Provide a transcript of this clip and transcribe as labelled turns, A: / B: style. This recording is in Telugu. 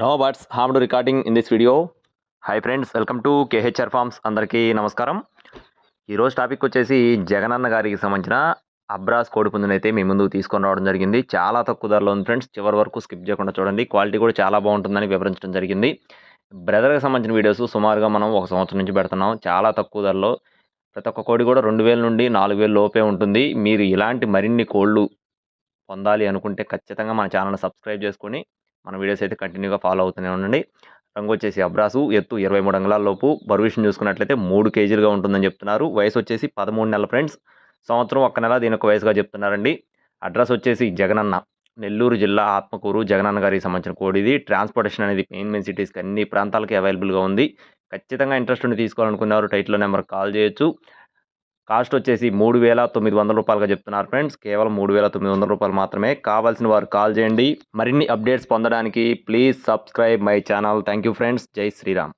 A: No birds harm to recording in this video hi friends welcome to KHR farms అందరికీ నమస్కారం. ఈరోజు టాపిక్ వచ్చేసి జగనన్న గారికి సంబంధించిన అబ్రాస్ కోడిపుందుని అయితే మీ ముందుకు తీసుకొని రావడం జరిగింది. చాలా తక్కువ ధరలో ఉంది ఫ్రెండ్స్ చివరి వరకు స్కిప్ చేయకుండా చూడండి. క్వాలిటీ కూడా చాలా బాగుంటుందని వివరించడం జరిగింది. బ్రదర్కి సంబంధించిన వీడియోస్ సుమారుగా మనం ఒక సంవత్సరం నుంచి పెడుతున్నాం. చాలా తక్కువ ధరలో ప్రతి ఒక్క కోడి కూడా రెండు వేల నుండి నాలుగు వేల లోపే ఉంటుంది. మీరు ఇలాంటి మరిన్ని కోళ్ళు పొందాలి అనుకుంటే ఖచ్చితంగా మన ఛానల్ సబ్స్క్రైబ్ చేసుకొని మన వీడియోస్ అయితే కంటిన్యూగా ఫాలో అవుతూనే ఉండండి. రంగు వచ్చేసి అబ్రాసు ఎత్తు ఇరవై మూడు అంగుళాల లోపు చూసుకున్నట్లయితే మూడు కేజీలుగా ఉంటుందని చెప్తున్నారు. వయసు వచ్చేసి పదమూడు నెలల ఫ్రెండ్స్. సంవత్సరం ఒక్క నెల దీని ఒక వయసుగా చెప్తున్నారండి. అడ్రస్ వచ్చేసి జగనన్న నెల్లూరు జిల్లా ఆత్మకూరు జగనన్న గారికి సంబంధించిన కోడిది ట్రాన్స్పోర్టేషన్ అనేది మెయిన్ మెయిన్ సిటీస్కి అన్ని ప్రాంతాలకి అవైలబుల్గా ఉంది. ఖచ్చితంగా ఇంట్రెస్ట్ ఉండి తీసుకోవాలనుకున్నారు టైట్లో నెంబర్ కాల్ చేయొచ్చు. కాస్ట్ వచ్చేసి మూడు వేల తొమ్మిది వందల రూపాయలుగా చెప్తున్నారు ఫ్రెండ్స్. కేవలం మూడు వేల తొమ్మిది వందల రూపాయలు మాత్రమే. కావాల్సిన వారు కాల్ చేయండి. మరిన్ని అప్డేట్స్ పొందడానికి please subscribe my channel. Thank you friends. Jai Shriram.